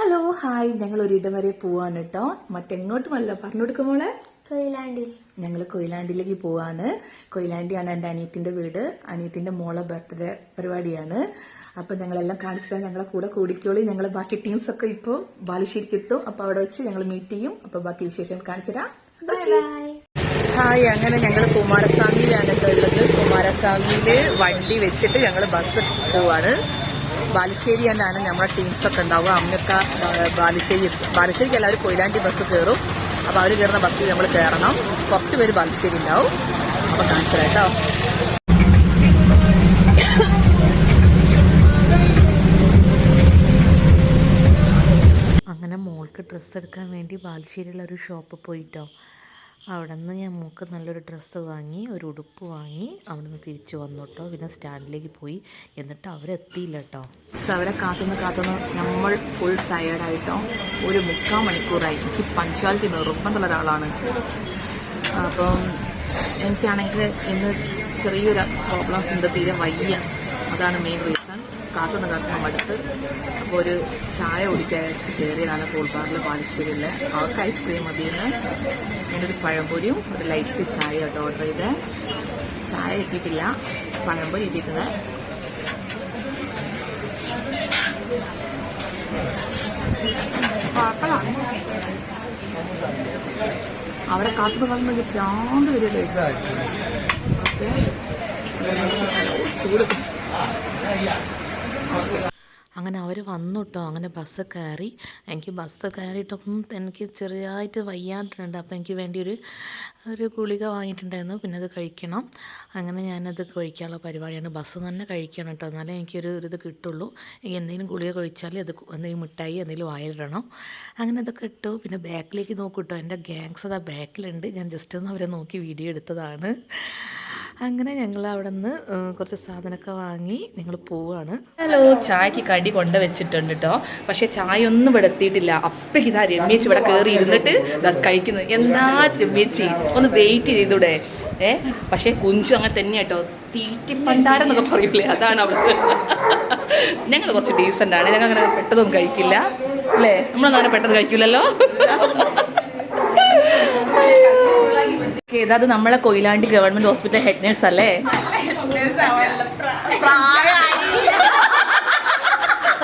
Hello hi ഞങ്ങൾ ഒരിടം വരെ പോവാണ് കേട്ടോ മറ്റെങ്ങോട്ടുമല്ല. പറഞ്ഞു കൊടുക്കും മോളെ. കൊയിലാണ്ടി. ഞങ്ങൾ കൊയിലാണ്ടിയിലേക്ക് പോവാണ്. കൊയിലാണ്ടിയാണ് എന്റെ അനിയത്തിന്റെ വീട്. അനിയത്തിന്റെ മോളെ ബർത്ത്ഡേ പരിപാടിയാണ്. അപ്പൊ ഞങ്ങളെല്ലാം കാണിച്ചിട്ട് ഞങ്ങളെ കൂടെ കൂടിക്കോളി. ഞങ്ങൾ ബാക്കി ടീംസ് ഒക്കെ ഇപ്പോൾ ബാലുശ്ശേരിക്ക് എത്തും. അപ്പൊ അവിടെ വെച്ച് ഞങ്ങൾ മീറ്റ് ചെയ്യും. അപ്പൊ ബാക്കി വിശേഷം കാണിച്ചുതരാം. ഹായ് അങ്ങനെ ഞങ്ങൾ കുമാരസ്വാമിയിലാണ് ഉള്ളത് കുമാരസ്വാമിയിൽ വണ്ടി വെച്ചിട്ട് ഞങ്ങൾ ബസ് പോവാണ്. ബാലുശ്ശേരി തന്നെയാണ് നമ്മുടെ ടീംസ് ഒക്കെ ഉണ്ടാവുക. അമ്മയൊക്കെ ബാലുശ്ശേരി ബാലുശ്ശേരിക്ക് എല്ലാവരും കൊയിലാണ്ടി ബസ് കയറും അപ്പോൾ അവർ കയറുന്ന ബസ്സിൽ നമ്മൾ കയറണം കുറച്ച് പേര് ബാലുശ്ശേരി ഉണ്ടാവും. അപ്പോൾ കാണിച്ചു കേട്ടോ. അങ്ങനെ മോൾക്ക് ഡ്രസ്സ് എടുക്കാൻ വേണ്ടി ബാലുശ്ശേരിയിലുള്ള ഒരു ഷോപ്പ് പോയിട്ടോ. അവിടെ നിന്ന് ഞാൻ മോൾക്ക് നല്ലൊരു ഡ്രസ്സ് വാങ്ങി ഒരു ഉടുപ്പ് വാങ്ങി അവിടെ നിന്ന് തിരിച്ചു വന്നു കേട്ടോ പിന്നെ സ്റ്റാൻഡിലേക്ക് പോയി. എന്നിട്ട് അവരെത്തിയില്ല കേട്ടോ അവരെ കാത്തുനിന്ന് കാത്തുനിന്ന് നമ്മൾ ഫുൾ ടയേർഡായിട്ടോ ഒരു മുക്കാൽ മണിക്കൂറായി. എനിക്ക് പഞ്ച്വാലിറ്റി നിർബന്ധമുള്ള ഒരാളാണ്. അപ്പം എനിക്കാണെങ്കിൽ ഇന്ന് ചെറിയൊരു പ്രോബ്ലംസ് ഉണ്ട്. തീരെ വയ്യ. അതാണ് മെയിൻ റീസൺ കാത്തുനിന്ന് കാത്തുനിന്ന് മടുത്ത് അപ്പോൾ ഒരു ചായ കുടിക്കാൻ കയറിയതാണ് കൂൾബാറിൽ ബാലുശ്ശേരിയിലെ. അവർക്ക് ഐസ്ക്രീം മതിയെന്ന് ഞാനൊരു പഴംപൊരിയും ഒരു ലൈറ്റ് ചായ കേട്ടോ ഓർഡർ ചെയ്ത്. ചായ കിട്ടിയിട്ടില്ല. പഴംപൊരി കിട്ടിയിട്ടുണ്ട്. അവരെ കാത്തു കാണുന്നത് ഭ്രാന്ത് വരില്ലേ ഓക്കെ. ചൂട്. അങ്ങനെ അവർ വന്നു കേട്ടോ അങ്ങനെ ബസ് കയറി. എനിക്ക് ബസ് കയറിയിട്ടൊന്നും എനിക്ക് ചെറിയതായിട്ട് വയ്യാണ്ടിട്ടുണ്ട്. അപ്പോൾ എനിക്ക് വേണ്ടി ഒരു ഒരു ഗുളിക വാങ്ങിയിട്ടുണ്ടായിരുന്നു. പിന്നെ അത് കഴിക്കണം. അങ്ങനെ ഞാനത് കഴിക്കാനുള്ള പരിപാടിയാണ്. ബസ് തന്നെ കഴിക്കണം കേട്ടോ എന്നാലേ എനിക്കൊരു ഇത് കിട്ടുള്ളൂ. എനിക്ക് എന്തെങ്കിലും ഗുളിക കഴിച്ചാൽ അത് എന്തെങ്കിലും മിഠായി എന്തെങ്കിലും വായിലിടണം അങ്ങനെ അതൊക്കെ ഇട്ടു. പിന്നെ ബാക്കിലേക്ക് നോക്കൂട്ടോ എന്റെ ഗ്യാങ്സ് അതാ ബാക്കിലുണ്ട് ഞാൻ ജസ്റ്റ് ഒന്ന് അവരെ നോക്കി വീഡിയോ എടുത്തതാണ്. അങ്ങനെ ഞങ്ങൾ അവിടെ നിന്ന് കുറച്ച് സാധനമൊക്കെ വാങ്ങി ഞങ്ങൾ പോവാണ്. ഹലോ ചായക്ക് കടി കൊണ്ട് വെച്ചിട്ടുണ്ട് കേട്ടോ പക്ഷെ ചായ ഒന്നും ഇവിടെ എത്തിയിട്ടില്ല. അപ്പഴേക്ക് ഇതാ രമ്യച്ചി ഇവിടെ കയറി ഇരുന്നിട്ട് കഴിക്കുന്നത് എന്താ രമ്യച്ചി? ഒന്ന് വെയിറ്റ് ചെയ്തൂടെ. ഏ? പക്ഷേ കുഞ്ചു അങ്ങനെ തന്നെ കേട്ടോ തീറ്റി പണ്ടാരം എന്നൊക്കെ പറയൂലേ? അതാണ് അവിടെ ഞങ്ങൾ കുറച്ച് ഡീസന്റ് ആണ്. ഞങ്ങൾ അങ്ങനെ പെട്ടെന്നൊന്നും കഴിക്കില്ല. അല്ലേ? നമ്മളൊന്നും അങ്ങനെ പെട്ടെന്ന് കഴിക്കില്ലല്ലോ അത് നമ്മളെ Koyilandy government hospital head nurse അല്ലേ?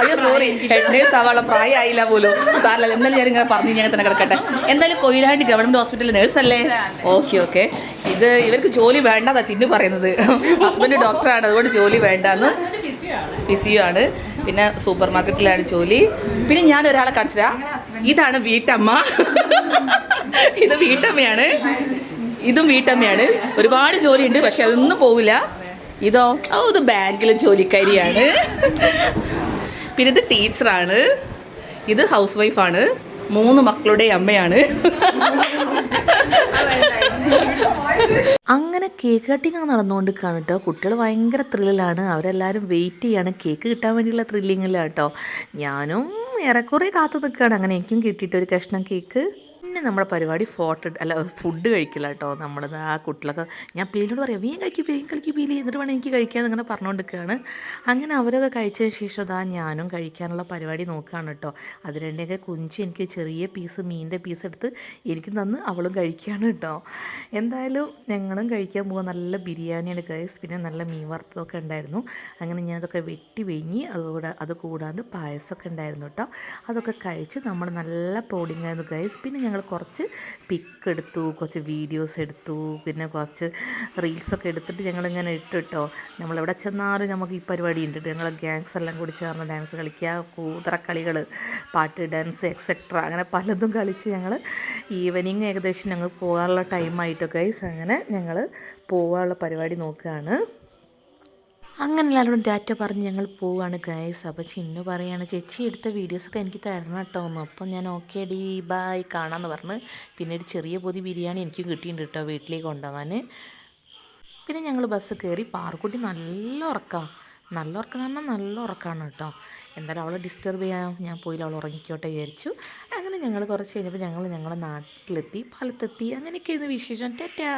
അയ്യോ സോറി ഹെഡ് നേഴ്സ് ആവാനുള്ള പ്രായമായില്ല പോലും. സാറല്ല എന്നാലും ഞാൻ ഇങ്ങനെ പറഞ്ഞു ഞാൻ തന്നെ കിടക്കട്ടെ. എന്തായാലും കൊയിലാണ്ടി ഗവൺമെന്റ് ഹോസ്പിറ്റലിൽ നേഴ്സ് അല്ലേ? Okay okay. ഇത് ഇവർക്ക് ജോലി വേണ്ടതാ ചിന്നു പറയുന്നത്. ഹസ്ബൻഡ് ഡോക്ടറാണ് അതുകൊണ്ട് ജോലി വേണ്ടെന്ന്. ഫിസിയോ ആണ്. പിന്നെ സൂപ്പർ മാർക്കറ്റിലാണ് ജോലി. പിന്നെ ഞാൻ ഒരാളെ കാണിച്ചതാ ഇതാണ് വീട്ടമ്മ. ഇത് വീട്ടമ്മയാണ്. ഇതും വീട്ടമ്മയാണ്. ഒരുപാട് ജോലിയുണ്ട് പക്ഷെ അതൊന്നും പോവില്ല. ഇതോ ഓ ഇത് ബാങ്കിലെ ജോലിക്കാരിയാണ്. പിന്നെ ഇത് ടീച്ചറാണ്. ഇത് ഹൗസ് വൈഫാണ് മൂന്ന് മക്കളുടെ അമ്മയാണ്. അങ്ങനെ കേക്ക് കട്ടിങ് നടന്നുകൊണ്ട് കേട്ടോ. കുട്ടികൾ ഭയങ്കര ത്രില്ലിലാണ്. അവരെല്ലാവരും വെയിറ്റ് ചെയ്യാണ്. കേക്ക് കിട്ടാൻ വേണ്ടിയുള്ള ത്രില്ലിങ്ങിലാണ് കേട്ടോ. ഞാനും ഏറെക്കുറെ കാത്തു നിൽക്കുകയാണ്. അങ്ങനെ എനിക്കും കിട്ടിയിട്ട് ഒരു കഷ്ണം കേക്ക്. പിന്നെ നമ്മുടെ പരിപാടി ഫോട്ടോ അല്ല ഫുഡ് കഴിക്കില്ല കേട്ടോ നമ്മളത് ആ കുട്ടികളൊക്കെ ഞാൻ പേരിനോട് പറയാം വീൻ കഴിക്കും വീൻ കളിക്കും പേര് എന്നിട്ട് വേണം എനിക്ക് കഴിക്കാൻ ഇങ്ങനെ പറഞ്ഞുകൊണ്ടിരിക്കുകയാണ് അങ്ങനെ അവരൊക്കെ കഴിച്ചതിന് ശേഷം അതാ ഞാനും കഴിക്കാനുള്ള പരിപാടി നോക്കുകയാണ് കേട്ടോ അതിനിടയൊക്കെ കുഞ്ചി എനിക്ക് ചെറിയ പീസ് മീനിന്റെ പീസ് എടുത്ത് എനിക്ക് തന്ന് അവളും കഴിക്കുകയാണ് കേട്ടോ എന്തായാലും ഞങ്ങളും കഴിക്കാൻ പോകുക നല്ല ബിരിയാണിയാണ് ഗൈസ് പിന്നെ നല്ല മീൻ വറുത്തതൊക്കെ ഉണ്ടായിരുന്നു. അങ്ങനെ ഞാനതൊക്കെ വെട്ടി വിഴിഞ്ഞ് അതുകൂടെ അത് കൂടാതെ പായസമൊക്കെ ഉണ്ടായിരുന്നു കേട്ടോ അതൊക്കെ കഴിച്ച് നമ്മൾ നല്ല പ്രോഡിങ് ആയിരുന്നു ഗൈസ് പിന്നെ ഞങ്ങൾ കുറച്ച് പിക്ക് എടുത്തു കുറച്ച് വീഡിയോസ് എടുത്തു പിന്നെ കുറച്ച് റീൽസൊക്കെ എടുത്തിട്ട് ഞങ്ങളിങ്ങനെ ഇട്ടു കേട്ടോ നമ്മളെവിടെ ചെന്നാലും നമുക്ക് ഈ പരിപാടി ഉണ്ട്. ഞങ്ങൾ ഗ്യാങ്സ് എല്ലാം കൂടി ചേർന്ന് ഡാൻസ് കളിക്കുക കൂതറക്കളികൾ പാട്ട് ഡാൻസ് എക്സെട്ര അങ്ങനെ പലതും കളിച്ച് ഞങ്ങൾ ഈവനിങ് ഏകദേശം ഞങ്ങൾ പോകാനുള്ള ടൈമായിട്ടൊക്കെ അങ്ങനെ ഞങ്ങൾ പോകാനുള്ള പരിപാടി നോക്കുകയാണ്. അങ്ങനെ എല്ലാവരോടും ഡാറ്റ പറഞ്ഞ് ഞങ്ങൾ പോവുകയാണ് ഗൈസ് അപ്പോൾ ചിന്നു പറയാണ് ചേച്ചി എടുത്ത വീഡിയോസൊക്കെ എനിക്ക് തരണം കേട്ടോ എന്ന് അപ്പം ഞാൻ ഓക്കെ ഡി ബായ് കാണാമെന്ന് പറഞ്ഞ് പിന്നെ ഒരു ചെറിയ പൊതി ബിരിയാണി എനിക്ക് കിട്ടിയിട്ടുണ്ട് കേട്ടോ വീട്ടിലേക്ക് കൊണ്ടുപോകാൻ പിന്നെ ഞങ്ങൾ ബസ് കയറി പാറക്കുട്ടി നല്ല ഉറക്കമാണ് നല്ല ഉറക്കം എന്ന് പറഞ്ഞാൽ നല്ല ഉറക്കമാണ് കേട്ടോ എന്തായാലും അവളെ ഡിസ്റ്റർബ് ചെയ്യാൻ ഞാൻ പോയില്ല അവൾ ഉറങ്ങിക്കോട്ടെ വിചാരിച്ചു. അങ്ങനെ ഞങ്ങൾ കുറച്ച് കഴിഞ്ഞപ്പോൾ ഞങ്ങൾ ഞങ്ങളുടെ നാട്ടിലെത്തി പാലത്തെത്തി. അങ്ങനെയൊക്കെയായിരുന്നു വിശേഷം. ടാറ്റാ.